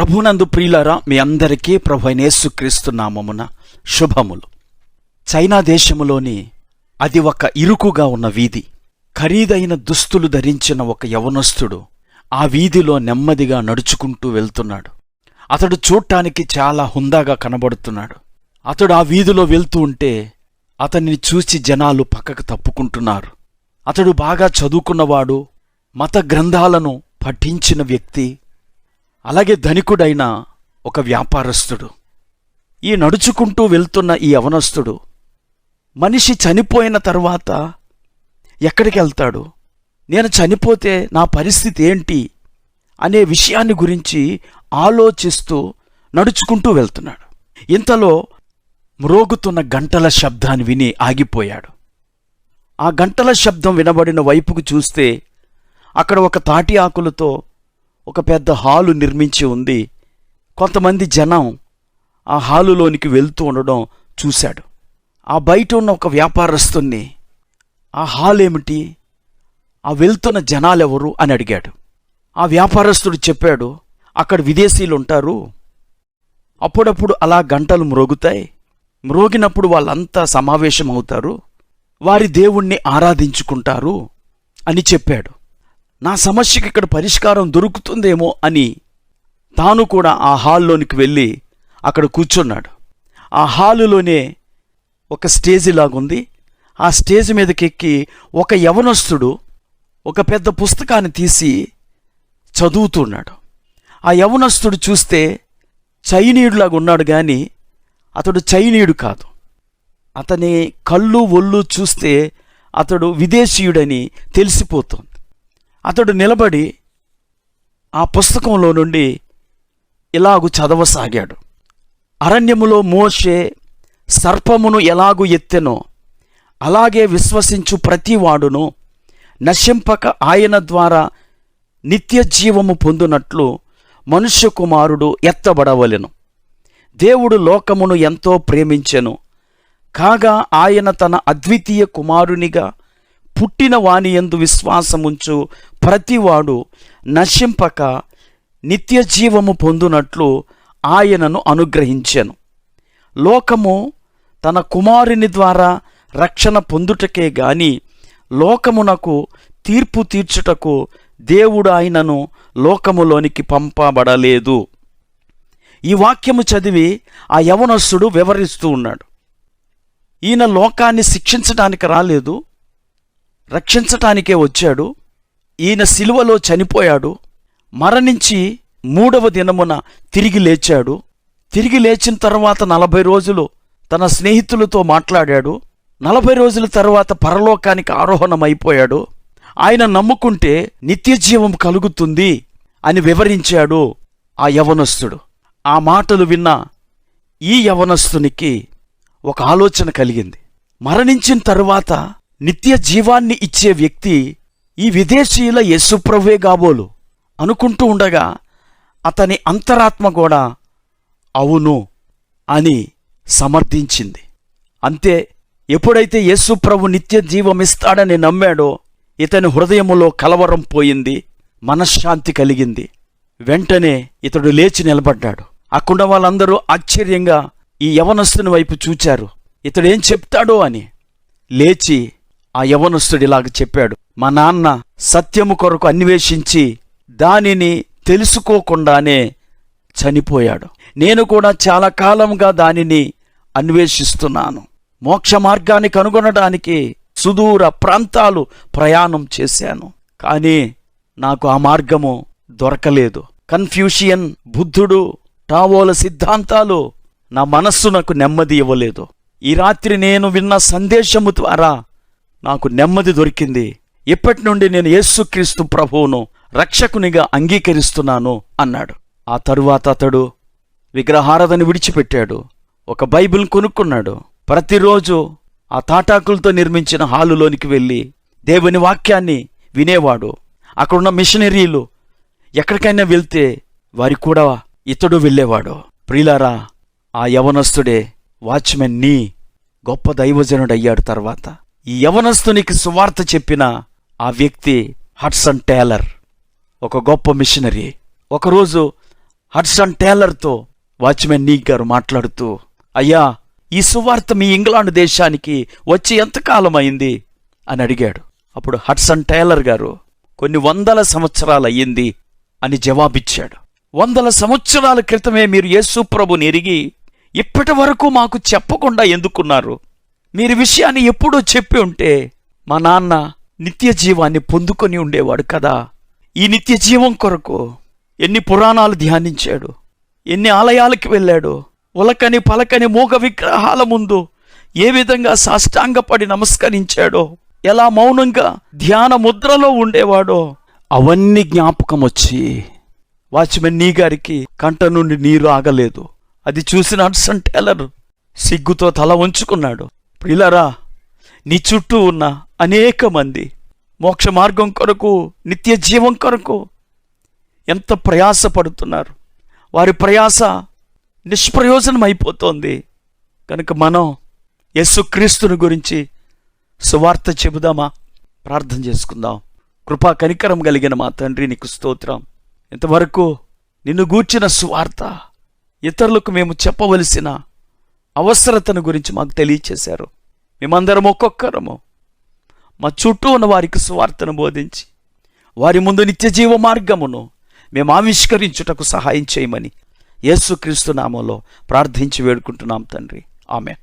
ప్రభునందు ప్రియులరా మీ అందరికీ ప్రభు యేసుక్రీస్తు నామమున శుభములు. చైనా దేశములోని అది ఒక ఇరుకుగా ఉన్న వీధి. ఖరీదైన దుస్తులు ధరించిన ఒక యవనస్తుడు ఆ వీధిలో నెమ్మదిగా నడుచుకుంటూ వెళ్తున్నాడు. అతడు చూడటానికి చాలా హుందాగా కనబడుతున్నాడు. అతడు ఆ వీధిలో వెళ్తూ ఉంటే అతన్ని చూసి జనాలు పక్కకు తప్పుకుంటున్నారు. అతడు బాగా చదువుకున్నవాడు మత గ్రంథాలను పఠించిన వ్యక్తి అలాగే ధనికుడైన ఒక వ్యాపారస్తుడు. ఈ నడుచుకుంటూ వెళ్తున్న ఈ అవనస్తుడు మనిషి చనిపోయిన తర్వాత ఎక్కడికి వెళ్తాడు? నేను చనిపోతే నా పరిస్థితి ఏంటి? అనే విషయాన్ని గురించి ఆలోచిస్తూ నడుచుకుంటూ వెళ్తున్నాడు. ఇంతలో మ్రోగుతున్న గంటల శబ్దాన్ని విని ఆగిపోయాడు. ఆ గంటల శబ్దం వినబడిన వైపుకు చూస్తే అక్కడ ఒక తాటి ఆకులతో ఒక పెద్ద హాలు నిర్మించి ఉంది. కొంతమంది జనం ఆ హాలులోనికి వెళ్తూ ఉండడం చూశాడు. ఆ బయట ఉన్న ఒక వ్యాపారస్తుణ్ణి ఆ హాల్ ఏమిటి? ఆ వెళ్తున్న జనాలెవరు? అని అడిగాడు. ఆ వ్యాపారస్తుడు చెప్పాడు అక్కడ విదేశీయులు ఉంటారు. అప్పుడప్పుడు అలా గంటలు మ్రోగుతాయి. మ్రోగినప్పుడు వాళ్ళంతా సమావేశం అవుతారు వారి దేవుణ్ణి ఆరాధించుకుంటారు అని చెప్పాడు. నా సమస్యకి ఇక్కడ పరిష్కారం దొరుకుతుందేమో అని తాను కూడా ఆ హాల్లోనికి వెళ్ళి అక్కడ కూర్చున్నాడు. ఆ హాలులోనే ఒక స్టేజి లాగుంది. ఆ స్టేజ్ మీదకెక్కి ఒక యవనస్తుడు ఒక పెద్ద పుస్తకాన్ని తీసి చదువుతున్నాడు. ఆ యవనస్తుడు చూస్తే చైనీయుడిలాగా ఉన్నాడు కానీ అతడు చైనీయుడు కాదు. అతని కళ్ళు ఒళ్ళు చూస్తే అతడు విదేశీయుడని తెలిసిపోతుంది. అతడు నిలబడి ఆ పుస్తకంలో నుండి ఇలాగు చదవసాగాడు. అరణ్యములో మోషే సర్పమును ఎలాగు ఎత్తెనో అలాగే విశ్వసించు ప్రతివాడును నశింపక ఆయన ద్వారా నిత్య జీవము పొందునట్లు మనుష్య కుమారుడు ఎత్తబడవలెను. దేవుడు లోకమును ఎంతో ప్రేమించెను. కాగా ఆయన తన అద్వితీయ కుమారునిగా పుట్టిన వాని యందు విశ్వాసముంచు ప్రతివాడు నశింపక నిత్య జీవము పొందునట్లు ఆయనను అనుగ్రహించాను. లోకము తన కుమారుని ద్వారా రక్షణ పొందుటకే గాని లోకమునకు తీర్పు తీర్చుటకు దేవుడు ఆయనను లోకములోనికి పంపబడలేదు. ఈ వాక్యము చదివి ఆ యవనస్సుడు వివరిస్తూ ఉన్నాడు. ఈయన లోకాన్ని శిక్షించటానికి రాలేదు రక్షించటానికే వచ్చాడు ఈయన సిలువలో చనిపోయాడు మరణించి మూడవ దినమున తిరిగి లేచాడు. తిరిగి లేచిన తర్వాత నలభై రోజులు తన స్నేహితులతో మాట్లాడాడు. నలభై రోజుల తర్వాత పరలోకానికి ఆరోహణమైపోయాడు. ఆయన నమ్ముకుంటే నిత్యజీవం కలుగుతుంది అని వివరించాడు ఆ యవనస్తుడు. ఆ మాటలు విన్న ఈ యవనస్తునికి ఒక ఆలోచన కలిగింది. మరణించిన తరువాత నిత్య జీవాన్ని ఇచ్చే వ్యక్తి ఈ విదేశీయుల యశుప్రభే కాబోలు అనుకుంటూ ఉండగా అతని అంతరాత్మ కూడా అవును అని సమర్థించింది. అంతే ఎప్పుడైతే యేసు ప్రభు నిత్య జీవమిస్తాడని నమ్మాడో ఇతని హృదయములో కలవరం పోయింది మనశ్శాంతి కలిగింది. వెంటనే ఇతడు లేచి నిలబడ్డాడు. అక్కడ వాళ్ళందరూ ఆశ్చర్యంగా ఈ యవనస్తుని వైపు చూచారు. ఇతడేం చెప్తాడో అని లేచి ఆ యవనస్తుడిలాగా చెప్పాడు. మా నాన్న సత్యము కొరకు అన్వేషించి దానిని తెలుసుకోకుండానే చనిపోయాడు. నేను కూడా చాలా కాలంగా దానిని అన్వేషిస్తున్నాను. మోక్ష మార్గాన్ని కనుగొనడానికి సుదూర ప్రాంతాలు ప్రయాణం చేశాను. కానీ నాకు ఆ మార్గము దొరకలేదు. కన్ఫ్యూషియన్ బుద్ధుడు టావోల సిద్ధాంతాలు నా మనస్సు నాకు నెమ్మది ఇవ్వలేదు. ఈ రాత్రి నేను విన్న సందేశము ద్వారా నాకు నెమ్మది దొరికింది. ఇప్పటి నుండి నేను యేసుక్రీస్తు ప్రభువును రక్షకునిగా అంగీకరిస్తున్నాను అన్నాడు. ఆ తరువాత అతడు విగ్రహారాధన విడిచిపెట్టాడు. ఒక బైబిల్ కొనుక్కున్నాడు. ప్రతిరోజు ఆ తాటాకులతో నిర్మించిన హాలులోనికి వెళ్ళి దేవుని వాక్యాన్ని వినేవాడు. అక్కడున్న మిషనరీలు ఎక్కడికైనా వెళ్తే వారి కూడా ఇతడు వెళ్ళేవాడు. ప్రియులారా ఆ యవనస్తుడే వాచ్మెన్ నీ గొప్ప దైవజనుడయ్యాడు తర్వాత. ఈ యవనస్తునికి సువార్త చెప్పిన ఆ వ్యక్తి హడ్సన్ టేలర్ ఒక గొప్ప మిషనరీ. ఒకరోజు హడ్సన్ టేలర్తో వాచ్మెన్ నీక్ గారు మాట్లాడుతూ అయ్యా ఈ సువార్త మీ ఇంగ్లాండ్ దేశానికి వచ్చి ఎంతకాలం అయింది అని అడిగాడు. అప్పుడు హడ్సన్ టైలర్ గారు కొన్ని వందల సంవత్సరాలు అయ్యింది అని జవాబిచ్చాడు. వందల సంవత్సరాల క్రితమే మీరు యేసు ప్రభుని ఎరిగి ఇప్పటి వరకు మాకు చెప్పకుండా ఎందుకున్నారు? మీరు విషయాన్ని ఎప్పుడో చెప్పి ఉంటే మా నాన్న నిత్య జీవాన్ని పొందుకొని ఉండేవాడు కదా. ఈ నిత్య జీవం కొరకు ఎన్ని పురాణాలు ధ్యానించాడు ఎన్ని ఆలయాలకి వెళ్ళాడు ఉలకని పలకని మూగ విగ్రహాల ముందు ఏ విధంగా సాష్టాంగపడి నమస్కరించాడో ఎలా మౌనంగా ధ్యాన ముద్రలో ఉండేవాడో అవన్నీ జ్ఞాపకం వచ్చి వాచ్మెన్ నీ గారికి కంట నుండి నీరు ఆగలేదు. అది చూసిన అడ్సన్ టేలర్ సిగ్గుతో తల ఉంచుకున్నాడు ప్రిలరా నీ చుట్టూ ఉన్న అనేక మంది. మోక్ష మార్గం కొరకు నిత్య జీవం కొరకు ఎంత ప్రయాసపడుతున్నారు వారి ప్రయాస నిష్ప్రయోజనం అయిపోతోంది కనుక మనం యేసుక్రీస్తుని గురించి సువార్త చెబుదామా? ప్రార్థన చేసుకుందాం. కృపా కనికరం కలిగిన మా తండ్రి నీకు స్తోత్రం. ఇంతవరకు నిన్ను గూర్చిన సువార్త ఇతరులకు మేము చెప్పవలసిన అవసరతను గురించి మాకు తెలియచేశారు. మేమందరం ఒక్కొక్కరము. మా చుట్టూ ఉన్న వారికి సువార్తను బోధించి వారి ముందు నిత్య జీవ మార్గమును మేము ఆవిష్కరించుటకు సహాయం చేయమని యేసుక్రీస్తు నామంలో ప్రార్థించి వేడుకుంటున్నాం తండ్రి. ఆమె